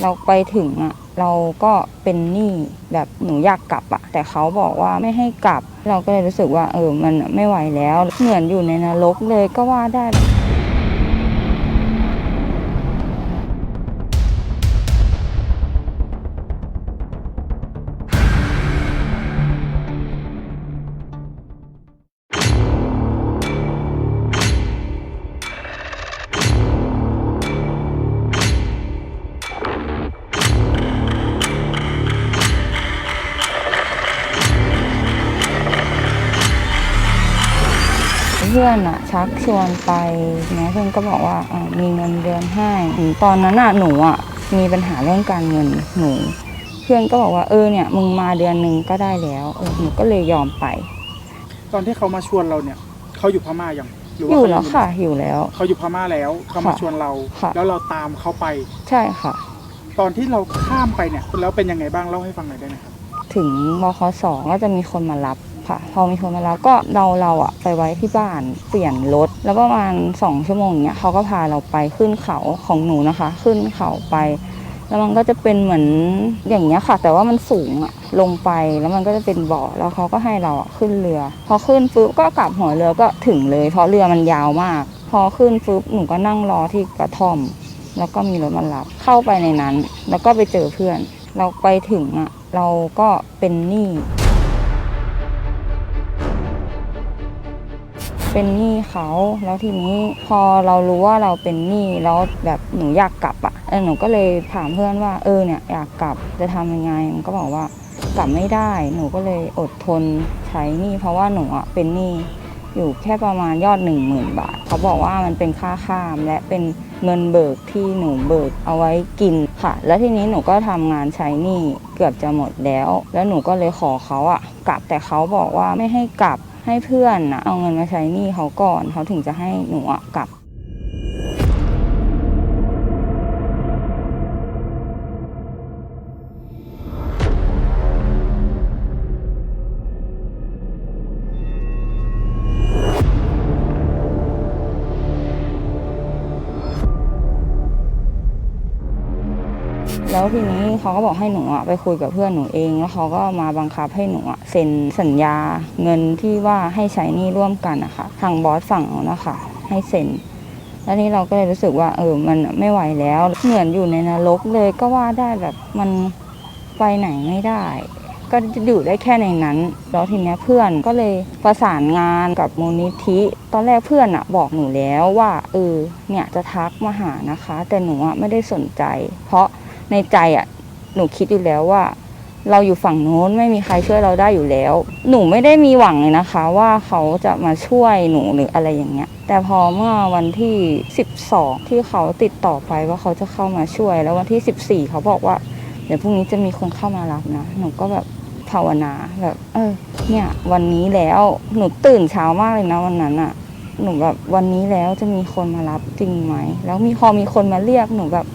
เราไปถึงอะเราก็เป็นหนี้แบบหนูอยากกลับอะแต่เขาบอกว่าไม่ให้กลับ เราก็เลยรู้สึกว่าเออมันไม่ไหวแล้ว เหมือนอยู่ในนรกเลยก็ว่าได้ พื่อนอะชักชวนไปนะเพื่อนก็บอกว่าอ่ามีเงินเดือนให้อืมตอนนั้นอะหนูอะมีปัญหาเรื่องการเงินหนู เพื่อนก็บอกว่าเออเนี่ยมึงมาเดือนหนึ่งก็ได้แล้วเออหนูก็เลยยอมไป ตอนที่เขามาชวนเราเนี่ยเขาอยู่พม่ายังหรือว่ายู่เขาแล้วค่ะอยู่แล้ว เขาอยู่พม่าแล้วเขามาค่ะชวนเราค่ะแล้วเราตามเขาไป ใช่ค่ะ ตอนที่เราข้ามไปเนี่ยแล้วเป็นยังไงบ้างเล่าให้ฟังหน่อยได้ไหมครับถึงบคสก็จะมีคนมารับ ค่ะ พอมีคนมารับก็เราเราอะไปไว้ที่บ้านเปลี่ยนรถ แล้วประมาณสองชั่วโมงเนี้ยเขาก็พาเราไปขึ้นเขาของหนูนะคะ ขึ้นเขาไป แล้วมันก็จะเป็นเหมือนอย่างเงี้ยค่ะ แต่ว่ามันสูงอะลงไปแล้วมันก็จะเป็นบ่อแล้วเขาก็ให้เราอะขึ้นเรือ พอขึ้นปุ๊บก็กลับหัวเรือก็ถึงเลย เพราะเรือมันยาวมาก พอขึ้นปุ๊บหนูก็นั่งรอที่กระท่อม แล้วก็มีรถมารับเข้าไปในนั้น แล้วก็ไปเจอเพื่อน เราไปถึงอะเราก็เป็นหนี้ เป็นหนี้เขา แล้วทีนี้พอเรารู้ว่าเราเป็นหนี้แล้วแบบหนูอยากกลับอะ่ะเออหนูก็เลยถามเพื่อนว่าเออเนี่ยอยากกลับจะทำยังไงมันก็บอกว่ากลับไม่ได้หนูก็เลยอดทนใช้หนี้เพราะว่าหนูอะเป็นหนี้อยู่แค่ประมาณยอดหนึ่งหมื่นบาท เขาบอกว่ามันเป็นค่าข้ามและเป็นเงินเบิกที่หนูเบิกเอาไว้กินค่ะ แล้วทีนี้หนูก็ทำงานใช้หนี้เกือบจะหมดแล้ว แล้วหนูก็เลยขอเขาอะกลับแต่เขาบอกว่าไม่ให้กลับ ให้เพื่อนนะเอาเงินมาใช้หนี้เขาก่อนเขาถึงจะให้หนูอะกลับ แล้วทีนี้เขาก็บอกให้หนูอะไปคุยกับเพื่อนหนูเอง แล้วเขาก็มาบังคับให้หนูอะเซ็นสัญญาเงินที่ว่าให้ใช้หนี้ร่วมกันนะคะทางบอสฝั่งเขานะคะ ให้เซ็นแล้วนี่เราก็เลยรู้สึกว่าเออมันไม่ไหวแล้ว เหมือนอยู่ในนรกเลยก็ว่าได้แบบมันไปไหนไม่ได้ ก็อยู่ได้แค่ในนั้น แล้วทีนี้เพื่อนก็เลยประสานงานกับมูลนิธิ ตอนแรกเพื่อนอะบอกหนูแล้วว่าเออเนี่ยจะทักมาหานะคะ แต่หนูอะไม่ได้สนใจ เพราะ ในใจอะหนูคิดอยู่แล้วว่า เราอยู่ฝั่งโน้นไม่มีใครช่วยเราได้อยู่แล้ว หนูไม่ได้มีหวังเลยนะคะ ว่าเขาจะมาช่วยหนูหรืออะไรอย่างเงี้ย แต่พอเมื่อวันที่ 12 ที่เขาติดต่อไปว่าเขาจะเข้ามาช่วย แล้ววันที่ 14 เขาบอกว่าเดี๋ยวพรุ่งนี้จะมีคนเข้ามารับนะ หนูก็แบบภาวนาแบบ เออ เนี่ย วันนี้แล้วหนูตื่นเช้ามากเลยนะวันนั้นอะหนูแบบวันนี้แล้วจะมีคนมารับจริงไหม แล้วมีพอมีคนมาเรียกหนูแบบ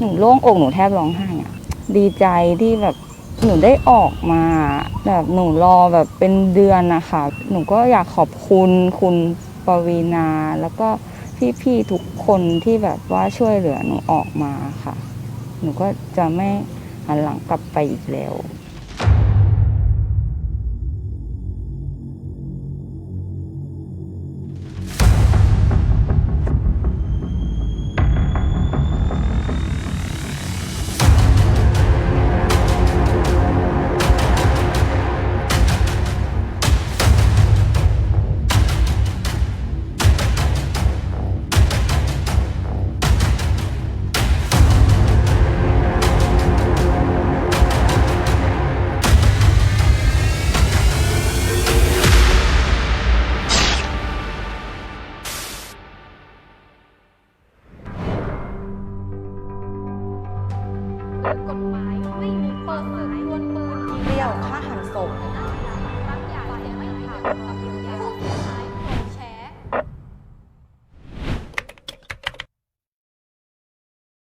หนูโล่งอกหนูแทบร้องไห้อะดีใจที่แบบหนูได้ออกมา แบบหนูรอแบบเป็นเดือนนะคะหนูก็อยากขอบคุณคุณปวีนา แล้วก็พี่ๆทุกคนที่แบบว่าช่วยเหลือหนูออกมาค่ะ หนูก็จะไม่หันหลังกลับไปอีกแล้ว เปิ